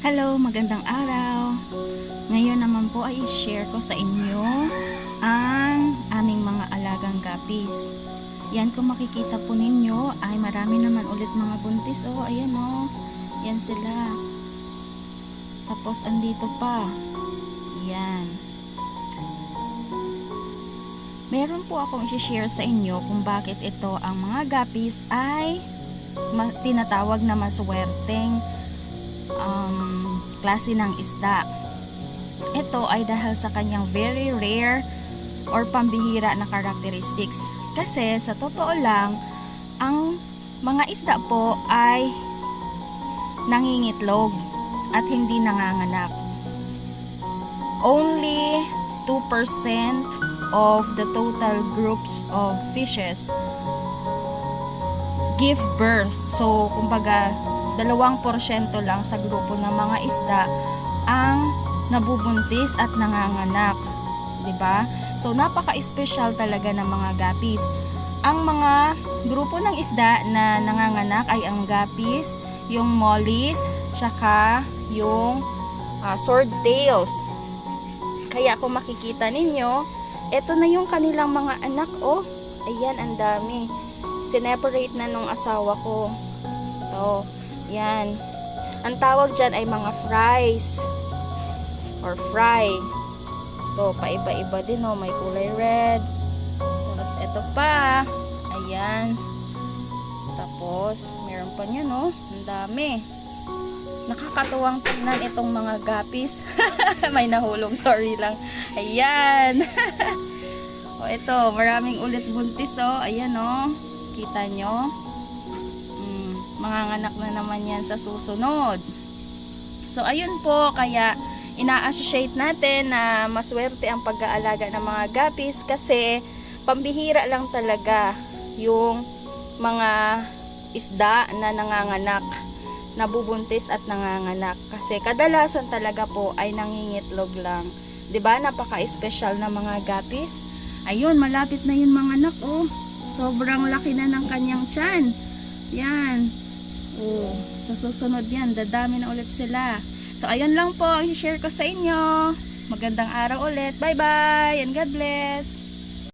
Hello, magandang araw. Ngayon naman po ay share ko sa inyo ang aming mga alagang gapis. Yan kung makikita po ninyo ay marami naman ulit mga buntis. Oh, ayan oh. Yan sila. Tapos andito pa. Yan. Meron po akong i-share sa inyo kung bakit ito ang mga gapis ay tinatawag na maswerteng um, klase ng isda. Ito ay dahil sa kanyang very rare or pambihira na characteristics. Kasi sa totoo lang, ang mga isda po ay nangingitlog at hindi nanganganak. Only 2% of the total groups of fishes give birth. So, kumbaga, dalawang porsyento lang sa grupo ng mga isda ang nabubuntis at nanganganak. 'Di ba? So, napaka-special talaga ng mga gapis. Ang mga grupo ng isda na nanganganak ay ang gapis, yung mollies, tsaka yung ah, swordtails. Kaya kung makikita ninyo, ito na yung kanilang mga anak, oh. Ayan, ang dami sineparate na nung asawa ko. Ito, yan. Ang tawag dyan ay mga fries or fry. Ito, paiba-iba din oh, may kulay red. Tapos ito pa, ayan. Tapos, meron pa niya no, ang dami. Nakakatuwang tingnan itong mga gapis. may nahulog, sorry lang. Ayan. o ito, maraming ulit buntis oh. Ayan oh. Kita nyo? Manganganak na naman yan sa susunod. So, ayun po. Kaya, ina-associate natin na maswerte ang pag-aalaga ng mga gapis kasi pambihira lang talaga yung mga isda na nanganganak nabubuntis at nanganganak kasi kadalasan talaga po ay nangingitlog lang 'di ba napaka-special na mga gapis ayun malapit na yun mga anak oh sobrang laki na ng kanyang tiyan. Yan. Sa susunod yan, dadami na ulit sila. So, ayun lang po ang share ko sa inyo. Magandang araw ulit. Bye-bye and God bless.